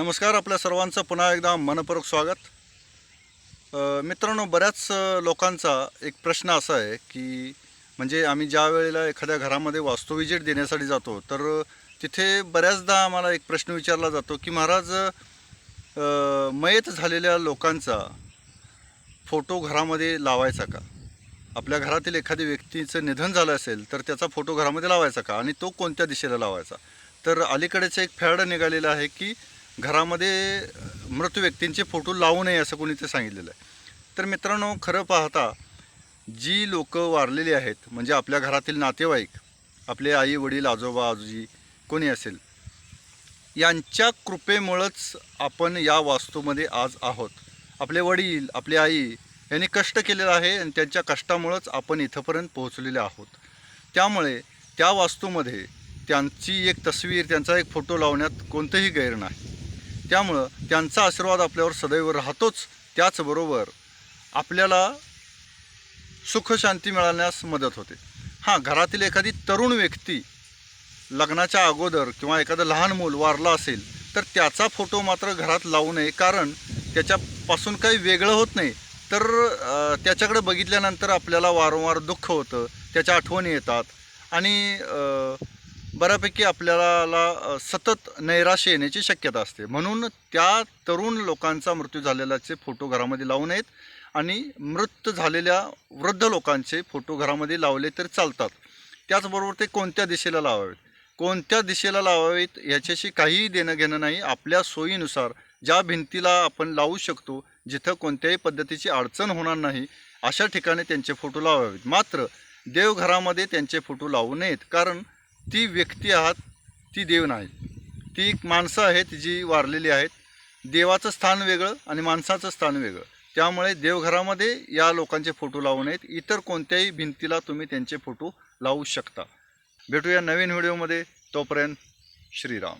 नमस्कार आपल्या सर्वांचं पुन्हा एकदा मनपूर्वक स्वागत. मित्रांनो बऱ्याच लोकांचा एक प्रश्न असा आहे की म्हणजे आम्ही ज्या वेळेला एखाद्या घरामध्ये वास्तू विजिट देण्यासाठी जातो तर तिथे बऱ्याचदा आम्हाला एक प्रश्न विचारला जातो की महाराज मयत झालेल्या लोकांचा फोटो घरामध्ये लावायचा का? आपल्या घरातील एखाद्या व्यक्तीचं निधन झालं असेल तर त्याचा फोटो घरामध्ये लावायचा का? आणि तो कोणत्या दिशेला लावायचा? तर अलीकडेच एक फॅड निघालेलं आहे की घरामध्ये मृत व्यक्तींचे फोटो लावू नये असं कोणी ते सांगितलेलं आहे. तर मित्रांनो खरं पाहता जी लोक वारलेली आहेत म्हणजे आपल्या घरातील नातेवाईक आपले आई वडील आजोबा आजी कोणी असेल यांच्या कृपेमुळंच आपण या वास्तूमध्ये आज आहोत. आपले वडील आपली आई यांनी कष्ट केलेलं आहे आणि त्यांच्या कष्टामुळंच आपण इथंपर्यंत पोहोचलेले आहोत. त्यामुळे त्या वास्तूमध्ये त्यांची एक तस्वीर त्यांचा एक फोटो लावण्यात कोणतंही गैर नाही. त्यामुळं त्यांचा आशीर्वाद आपल्यावर सदैव राहतोच त्याचबरोबर आपल्याला सुखशांती मिळाल्यास मदत होते. हां घरातील एखादी तरुण व्यक्ती लग्नाच्या अगोदर किंवा एखादं लहान मूल वारला असेल तर त्याचा फोटो मात्र घरात लावू नये कारण त्याच्यापासून काही वेगळं होत नाही. तर त्याच्याकडे बघितल्यानंतर आपल्याला वारंवार दुःख होतं त्याच्या आठवणी येतात आणि बऱ्यापैकी आपल्याला सतत नैराश्य येण्याची शक्यता असते. म्हणून त्या तरुण लोकांचा मृत्यू झालेल्याचे फोटो घरामध्ये लावू नयेत आणि मृत झालेल्या वृद्ध लोकांचे फोटो घरामध्ये लावले तर चालतात. त्याचबरोबर ते कोणत्या दिशेला लावावेत? कोणत्या दिशेला लावावेत याच्याशी काहीही देणं घेणं नाही. आपल्या सोयीनुसार ज्या भिंतीला आपण लावू शकतो जिथं कोणत्याही पद्धतीची अडचण होणार नाही अशा ठिकाणी त्यांचे फोटो लावावेत. मात्र देवघरामध्ये त्यांचे फोटो लावू नयेत. कारण ती व्यक्ती आहात ती देव नाही ती एक माणसं आहेत जी वारलेली आहेत. देवाचं स्थान वेगळं आणि माणसाचं स्थान वेगळं. त्यामुळे देवघरामध्ये या लोकांचे फोटो लावू नयेत. इतर कोणत्याही भिंतीला तुम्ही त्यांचे फोटो लावू शकता. भेटूया नवीन व्हिडिओमध्ये. तोपर्यंत श्रीराम.